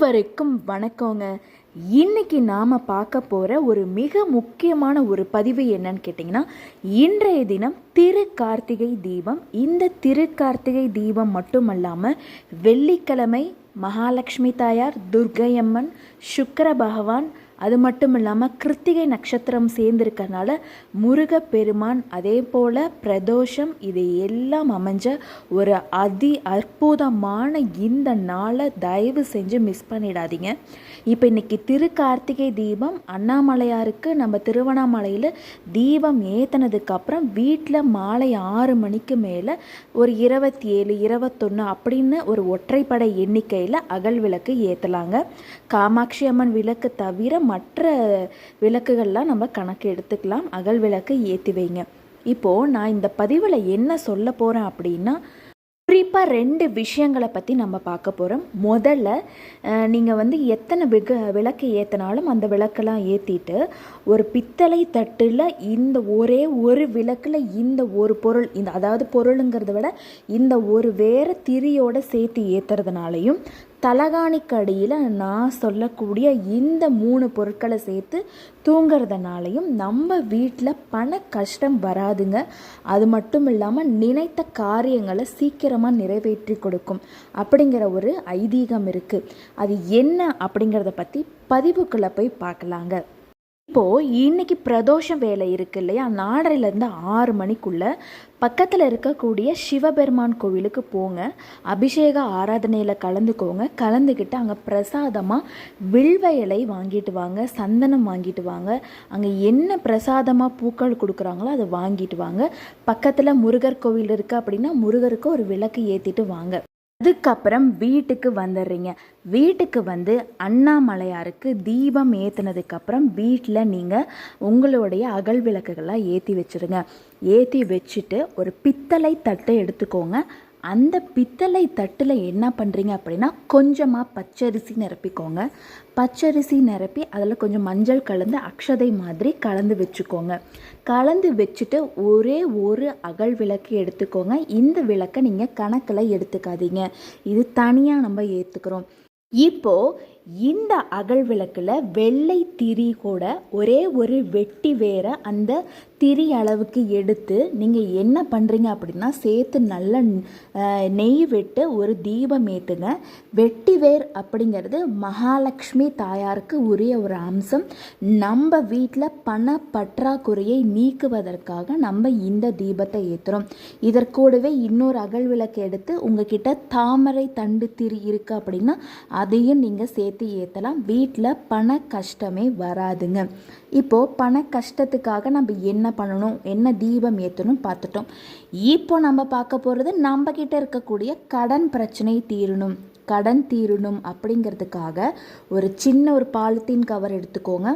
அனைவருக்கும் வணக்கங்க. இன்னைக்கு நாம் பார்க்க போகிற ஒரு மிக முக்கியமான ஒரு பதிவு என்னன்னு கேட்டிங்கன்னா இன்றைய தினம் திரு கார்த்திகை தீபம். இந்த திரு கார்த்திகை தீபம் மட்டுமல்லாமல் வெள்ளிக்கிழமை மகாலட்சுமி தாயார் துர்கையம்மன் சுக்கர பகவான் அது மட்டும் இல்லாமல் கிருத்திகை நட்சத்திரம் சேர்ந்துருக்கறனால முருகப்பெருமான் அதே போல் பிரதோஷம் இது எல்லாம் அமைஞ்ச ஒரு அதி அற்புதமான இந்த நாளை தயவு செஞ்சு மிஸ் பண்ணிடாதீங்க. இப்போ இன்னைக்கு திரு கார்த்திகை தீபம் அண்ணாமலையாருக்கு நம்ம திருவண்ணாமலையில் தீபம் ஏற்றினதுக்கப்புறம் வீட்டில் மாலை ஆறு மணிக்கு மேலே ஒரு இருபத்தி ஏழு இருபத்தொன்று அப்படின்னு ஒரு ஒற்றைப்படை எண்ணிக்கையில் அகல் விளக்கு ஏற்றலாங்க காமாட்சி அம்மன் விளக்கு தவிர மற்ற விளக்குகள்லாம் நம்ம கணக்கு எடுத்துக்கலாம். அகல் விளக்கு ஏற்றி வைங்க. இப்போது நான் இந்த பதிவில் என்ன சொல்ல போகிறேன் அப்படின்னா குறிப்பாக ரெண்டு விஷயங்களை பற்றி நம்ம பார்க்க போகிறோம் முதல்ல நீங்கள் வந்து எத்தனை விக விளக்கு ஏற்றினாலும் அந்த விளக்கெல்லாம் ஏற்றிட்டு ஒரு பித்தளை தட்டில் இந்த ஒரே ஒரு விளக்கில் இந்த ஒரு பொருள் இந்த அதாவது பொருளுங்கிறத விட இந்த ஒரு வேறு திரியோட சேர்த்து ஏற்றுறதுனாலையும் தலகாணிக்கு அடியில் நான் சொல்லக்கூடிய இந்த மூணு பொருட்களை சேர்த்து தூங்குறதுனாலையும் நம்ம வீட்டில் பண கஷ்டம் வராதுங்க. அது மட்டும் இல்லாமல் நினைத்த காரியங்களை சீக்கிரமாக நிறைவேற்றி கொடுக்கும். அப்படிங்கிற ஒரு ஐதீகம் இருக்குது அது என்ன அப்படிங்கிறத பற்றி பதிவுக்குள்ளே போய் பார்க்கலாங்க. இப்போது இன்னைக்கு பிரதோஷம் வேலை இருக்கு இல்லையா? நாலரைலேருந்து ஆறு மணிக்குள்ளே பக்கத்தில் இருக்கக்கூடிய சிவபெருமான் கோவிலுக்கு போங்க. அபிஷேக ஆராதனையில் கலந்துக்கோங்க. கலந்துக்கிட்டு அங்கே பிரசாதமாக வில்வ இலை வாங்கிட்டு வாங்க சந்தனம் வாங்கிட்டு வாங்க. அங்கே என்ன பிரசாதமாக பூக்கள் கொடுக்குறாங்களோ அதை வாங்கிட்டு வாங்க. பக்கத்தில் முருகர் கோவில் இருக்குது அப்படின்னா முருகருக்கு ஒரு விளக்கு ஏற்றிட்டு வாங்க. அதுக்கப்புறம் வீட்டுக்கு வந்துடுறீங்க. வீட்டுக்கு வந்து அண்ணாமலையாருக்கு தீபம் ஏற்றுனதுக்கப்புறம் வீட்டில் நீங்கள் உங்களுடைய அகல் விளக்குகள்லாம் ஏற்றி வச்சுருங்க. ஏற்றி வச்சுட்டு ஒரு பித்தளை தட்டை எடுத்துக்கோங்க. அந்த பித்தளை தட்டில் என்ன பண்ணுறீங்க அப்படின்னா கொஞ்சமாக பச்சரிசி நிரப்பிக்கோங்க. பச்சரிசி நிரப்பி அதில் கொஞ்சம் மஞ்சள் கலந்து அக்ஷதை மாதிரி கலந்து வச்சுக்கோங்க. கலந்து வச்சுட்டு ஒரே ஒரு அகல் விளக்கு எடுத்துக்கோங்க. இந்த விளக்கை நீங்கள் கணக்கில் எடுத்துக்காதீங்க. இது தனியாக நம்ம ஏற்றுக்கிறோம் இப்போது இந்த அகல் விளக்கில் வெள்ளை திரி கூட ஒரே ஒரு வெட்டி வேற அந்த திரி அளவுக்கு எடுத்து நீங்கள் என்ன பண்ணுறீங்க அப்படின்னா சேர்த்து நல்ல நெய் விட்டு ஒரு தீபம் ஏற்றுங்க வெட்டிவேர் அப்படிங்கிறது மகாலட்சுமி தாயாருக்கு உரிய ஒரு அம்சம். நம்ம வீட்டில் பண பற்றாக்குறையை நீக்குவதற்காக நம்ம இந்த தீபத்தை ஏற்றுறோம் இதற்கூடவே இன்னொரு அகல் விளக்கு எடுத்து உங்ககிட்ட தாமரை தண்டு திரி இருக்குது அப்படின்னா அதையும் நீங்கள் சேர்த்து ஏற்றலாம் வீட்டில் பண கஷ்டமே வராதுங்க. இப்போது பண கஷ்டத்துக்காக நம்ம என்ன என்ன பண்ணணும்? என்ன தீபம் ஏற்றணும் பார்த்துட்டோம். இப்போ நம்ம பார்க்க போகிறது நம்ம கிட்ட இருக்கக்கூடிய கடன் பிரச்சனை தீரணும். கடன் தீரணும் அப்படிங்கிறதுக்காக ஒரு சின்ன ஒரு பாலித்தீன் கவர் எடுத்துக்கோங்க.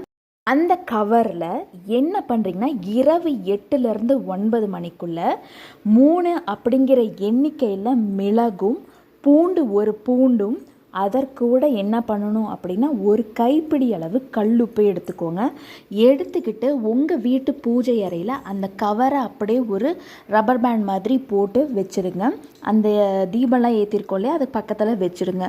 அந்த கவரில் என்ன பண்ணுறீங்கன்னா இரவு எட்டுலேருந்து ஒன்பது மணிக்குள்ளே மூணு அப்படிங்கிற எண்ணிக்கையில் மிளகும் பூண்டு ஒரு பூண்டும் அதற்கூட என்ன பண்ணணும் அப்படின்னா ஒரு கைப்பிடி அளவு கல்லுப்பு எடுத்துக்கோங்க. எடுத்துக்கிட்டு உங்கள் வீட்டு பூஜை அறையில் அந்த கவரை அப்படியே ஒரு ரப்பர் பேண்ட் மாதிரி போட்டு வச்சுருங்க. அந்த தீபம்லாம் ஏற்றிருக்கோம் இல்லையா அது பக்கத்தில் வச்சுருங்க.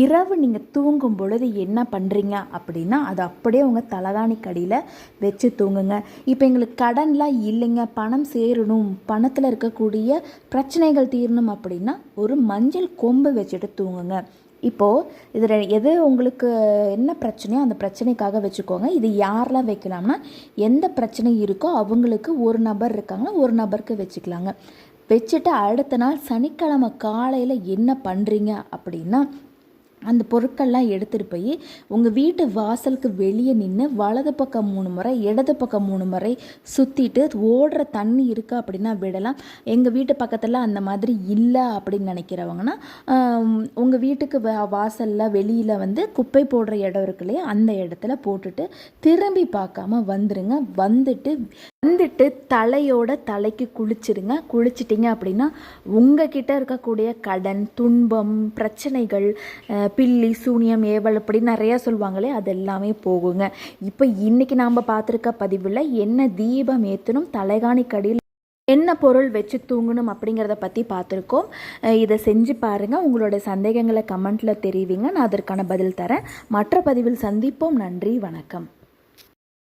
இரவு நீங்கள் தூங்கும் பொழுது என்ன பண்ணுறீங்க அப்படின்னா அது அப்படியே உங்கள் தலகாணி கடியில் வச்சு தூங்குங்க. இப்போ எங்களுக்கு கடன்லாம் இல்லைங்க பணம் சேரணும் பணத்தில் இருக்கக்கூடிய பிரச்சனைகள் தீரணும் அப்படின்னா ஒரு மஞ்சள் கொம்பு வச்சுட்டு தூங்குங்க. இப்போது இதில் எது உங்களுக்கு என்ன பிரச்சனையோ அந்த பிரச்சனைக்காக வச்சுக்கோங்க. இது யாரெலாம் வைக்கலாம்னா எந்த பிரச்சனை இருக்கோ அவங்களுக்கு ஒரு நபர் இருக்காங்கன்னா ஒரு நபருக்கு வச்சுக்கலாங்க. வச்சுட்டு அடுத்த நாள் சனிக்கிழமை காலையில் என்ன பண்ணுறீங்க அப்படின்னா அந்த பொருட்கள்லாம் எடுத்துகிட்டு போய் உங்கள் வீட்டு வாசலுக்கு வெளியே நின்று வலது பக்கம் மூணு முறை இடது பக்கம் மூணு முறை சுற்றிட்டு ஓடுற தண்ணி இருக்கா அப்படின்னா விடலாம். எங்கள் வீட்டு பக்கத்தில் அந்த மாதிரி இல்லை அப்படின்னு நினைக்கிறவங்கன்னா உங்கள் வீட்டுக்கு வாசலில் வெளியில் வந்து குப்பை போடுற இடம் இருக்கு இல்லையா அந்த இடத்துல போட்டுட்டு திரும்பி பார்க்காம வந்துடுங்க வந்துட்டு வந்துட்டு தலையோட தலைக்கு குளிச்சிடுங்க குளிச்சிட்டிங்க அப்படின்னா உங்ககிட்ட இருக்கக்கூடிய கடன் துன்பம் பிரச்சனைகள் பில்லி சூனியம் ஏவல் அப்படி நிறையா சொல்லுவாங்களே அது எல்லாமே போகுங்க. இப்போ இன்றைக்கி நாம் பார்த்துருக்க பதிவில் என்ன தீபம் ஏற்றணும் தலைகாணி கடியில் என்ன பொருள் வச்சு தூங்கணும் அப்படிங்கிறத பற்றி பார்த்துருக்கோம். இதை செஞ்சு பாருங்கள் உங்களோட சந்தேகங்களை கமெண்ட்டில் தெரிவிங்க. நான் அதற்கான பதில் தரேன். மற்ற பதிவில் சந்திப்போம். நன்றி வணக்கம்.